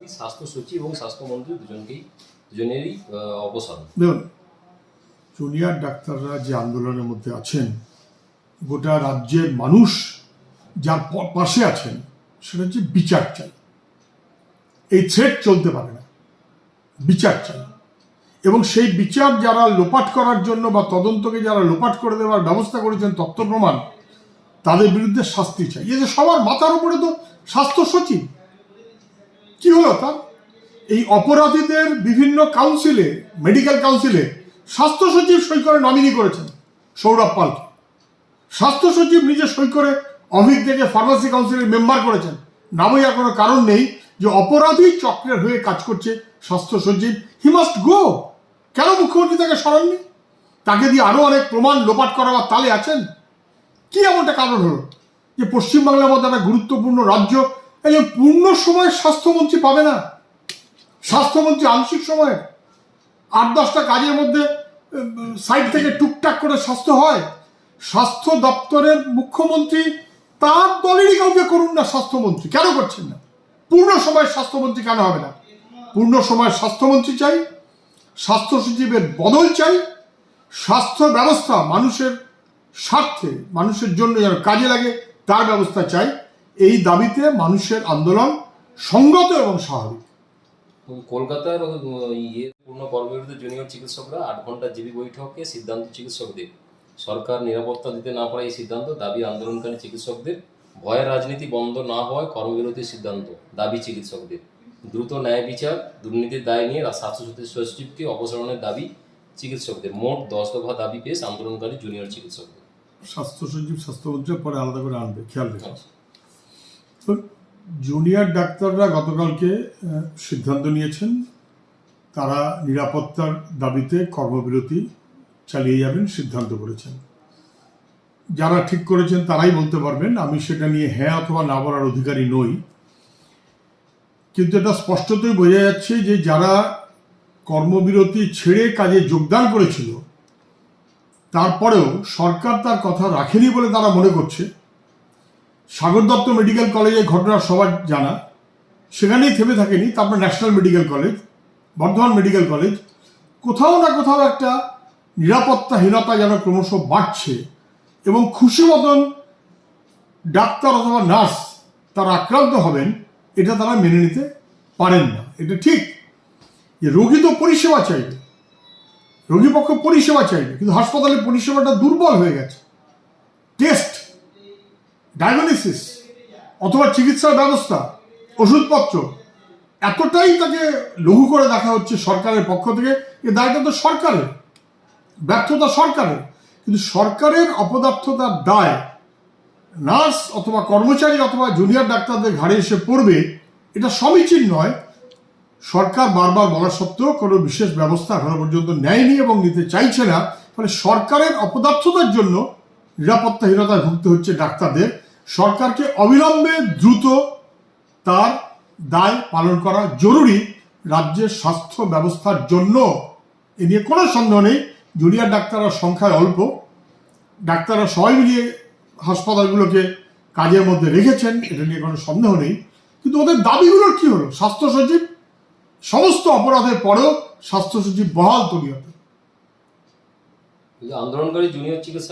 স্বাস্থ্য সচিব এবং স্বাস্থ্যমন্ত্রী দুজনকেই দুজনেরই আহ, দেখুন জুনিয়র ডাক্তাররা যে আন্দোলনের মধ্যে আছেন গোটা রাজ্যের মানুষ যার পাশে আছেন সেটা হচ্ছে বিচার চাই। এই থ্রেড চলতে পারে না। বিচার চাই। এবং সেই বিচার যারা লোপাট করার জন্য বা তদন্তকে যারা লোপাট করে দেওয়ার ব্যবস্থা করেছেন তথ্য প্রমাণ তাদের বিরুদ্ধে শাস্তি চাই। এই যে সবার মাথার উপরে তো স্বাস্থ্য সচিব হলো এই অপরাধীদের বিভিন্ন কাউন্সিলে মেডিকেল কাউন্সিলে স্বাস্থ্য সচিব সই করে নমিনি করেছেন সৌরভ পালকে। স্বাস্থ্য সচিব নিজে সই করে অভিক থেকে ফার্মাসি কাউন্সিলের মেম্বার করেছেন। নামই আর কোনো কারণ নেই যে অপরাধী চক্রের হয়ে কাজ করছে স্বাস্থ্য সচিব হি মাস্ট গো কেন মুখ্যমন্ত্রী তাকে সরাননি? তাকে দিয়ে আরও অনেক প্রমাণ লোপাট করাবার তালে আছেন? কি এমনটা কারণ হলো? যে পশ্চিমবাংলার মতো একটা গুরুত্বপূর্ণ রাজ্য যে পূর্ণ সময় স্বাস্থ্যমন্ত্রী পাবে না। স্বাস্থ্যমন্ত্রী আংশিক সময়ে আট দশটা কাজের মধ্যে সাইড থেকে টুকটাক করে স্বাস্থ্য হয়। স্বাস্থ্য দপ্তরের মুখ্যমন্ত্রী তার দলেরই কাউকে করুন না স্বাস্থ্যমন্ত্রী। কেন করছেন না? পূর্ণ সময় স্বাস্থ্যমন্ত্রী কেন হবে না? পূর্ণ সময় স্বাস্থ্যমন্ত্রী চাই, স্বাস্থ্য সচিবের বদল চাই, স্বাস্থ্য ব্যবস্থা মানুষের স্বার্থে, মানুষের জন্য যেন কাজে লাগে, তার ব্যবস্থা চাই। এই দাবিতে মানুষের আন্দোলন সঙ্গত এবং স্বাভাবিক। কলকাতার ইয়ে পূর্ণ কর্মবিরত জুনিয়র চিকিৎসকরা আট ঘণ্টা জিবি বৈঠকে সিদ্ধান্ত চিকিৎসকদের। সরকার নিরাপত্তা দিতে না পারে এই সিদ্ধান্ত দাবি আন্দোলনকারী চিকিৎসকদের। ভয়ের রাজনীতি বন্ধ না হওয়ায় কর্মবিরতির সিদ্ধান্ত দাবি চিকিৎসকদের। দ্রুত ন্যায় বিচার দুর্নীতির দায় নিয়ে স্বাস্থ্য সচিবকে অপসারণের দাবি চিকিৎসকদের। মোট দশ দফা দাবি পেশ আন্দোলনকারী জুনিয়র চিকিৎসকদের। স্বাস্থ্য সচিব স্বাস্থ্যমন্ত্রী পরে আলাদা করে আনবে খেয়াল রেখে জুনিয়র ডাক্তাররা গতকালকে সিদ্ধান্ত নিয়েছেন তারা নিরাপত্তার দাবিতে কর্মবিরতি চালিয়ে যাবেন, সিদ্ধান্ত করেছেন। যারা ঠিক করেছেন তারাই বলতে পারবেন, আমি সেটা নিয়ে হ্যাঁ অথবা না বলার অধিকারী নই। কিন্তু এটা স্পষ্টতই বোঝা যাচ্ছে যে যারা কর্মবিরতি ছেড়ে কাজে যোগদান করেছিল, তারপরেও সরকার তার কথা রাখেনি বলে তারা মনে করছে। সাগর দত্ত মেডিকেল কলেজে ঘটনা সবার জানা। সেখানেই থেমে থাকেনি, তারপর national medical college, Bardhaman medical college. কোথাও না কোথাও একটা নিরাপত্তাহীনতা যেন ক্রমশ বাড়ছে এবং খুশি মতন ডাক্তার অথবা নার্স তারা আক্রান্ত হবেন, এটা তারা মেনে নিতে পারেন না। এটা ঠিক। যে রোগী তো পরিষেবা চাইবে। রোগী পক্ষ পরিষেবা চাইবে, কিন্তু হাসপাতালের পরিষেবাটা দুর্বল হয়ে গেছে। টেস্ট ডায়াগনোসিস অথবা চিকিৎসার ব্যবস্থা, ওষুধপত্র, এতটাই তাকে লঘু করে দেখা হচ্ছে সরকারের পক্ষ থেকে এ দায়টা তো সরকারের, ব্যর্থতা সরকারের। কিন্তু সরকারের অপদার্থতার দায় নার্স অথবা কর্মচারী অথবা জুনিয়র ডাক্তারদের ঘাড়ে এসে পড়বে, এটা সমীচীন নয়। সরকার বারবার বলা সত্ত্বেও কোনো বিশেষ ব্যবস্থা এখনও পর্যন্ত নেয়নি এবং নিতে চাইছে না। ফলে সরকারের অপদার্থতার জন্য নিরাপত্তাহীনতায় ভুগতে হচ্ছে ডাক্তারদের। সরকারকে অবিলম্বে দ্রুত তার দায় পালন করা জরুরি। রাজ্যের স্বাস্থ্য ব্যবস্থার জন্য এ নিয়ে কোনো সন্দেহ নেই। জুনিয়র ডাক্তাররা সংখ্যায় অল্প। ডাক্তাররা সবাই মিলিয়ে হাসপাতালগুলোকে কাজের মধ্যে রেখেছেন, এটা নিয়ে কোনো সন্দেহ নেই। কিন্তু ওদের দাবিগুলোর কি হলো? স্বাস্থ্য সচিব সমস্ত অপরাধের পরেও স্বাস্থ্য সচিব বহাল তবিয়তে আন্দোলনকারী জুনিয়র চিকিৎসক